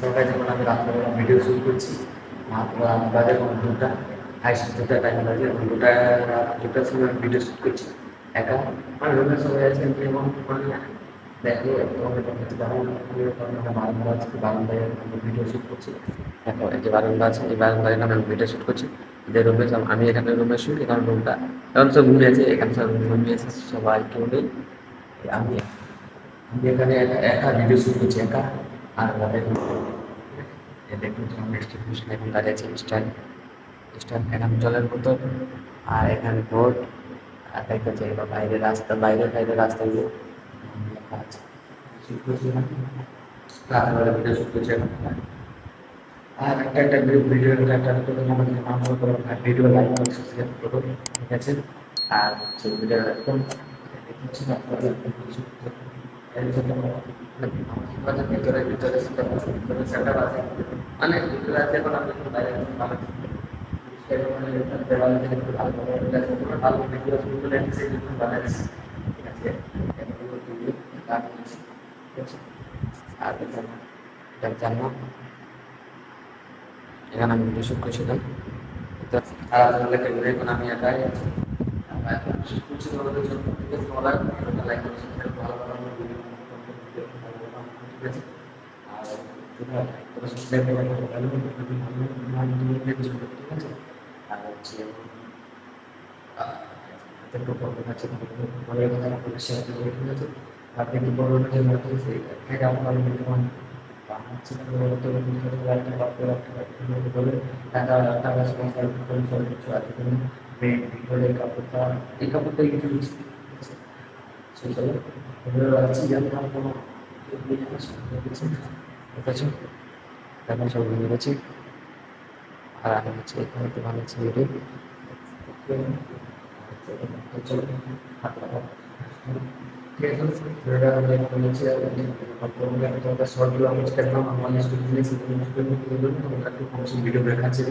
সবাই যেমন আমি রাত্রেবেলা ভিডিও শুট করছি বাজে এখন দুটা হাইস্ট দুটা টাইম দুটা দুটার সময় ভিডিও শুট করছি। একা মানে রুমের সবাই আছে আমি এবং ভিডিও আছে এই আমি ভিডিও শুট আমি এখানে রুমে শুট এখানে রুমটা এখন সব ঘুমিয়ে আছে, এখানে সব ঘুমিয়ে আছে, সবাই কেউ নেই। আমি আমি এখানে একা ভিডিও শুট করছি, একা। আর এই দেখুন দাঁড়িয়ে আছে স্ট্যান্ড স্ট্যান্ড এখানে জলের বোতল আর এখানে বোর্ড আর দেখা যায় বাইরে রাস্তা, বাইরে বাইরে রাস্তা দিয়ে। লেখা আছে আর একটা একটা ভিডিও ভিডিও একটা করে আমাদের ভিডিও লাইক করে সাবস্ক্রাইব ঠিক আছে? আর ভিডিও ভিতরে ভিতরে ভিতরে সেটা আছে আছে এখন আমি বাইরে ভালো আর এখানে এখানে এখন আমি একাই আছি। জন্য ঠিক আছে? ভালো ভালো আর ভালো ভালো ভালো ঠিক আছে আর হচ্ছে আছে আপনি থেকে আপনার টাকা টাকা স্পন্সর করে সব কিছু আছে তুমি ভিডিওর কাপড়টা এই কাপড়টা কিছু চলো এগুলো কোনো ঠিক আছে এখন সব গেছি আর আমি হচ্ছে এখানে তো বানাচ্ছি ভিডিও চলো ভিডিও দেখাচ্ছে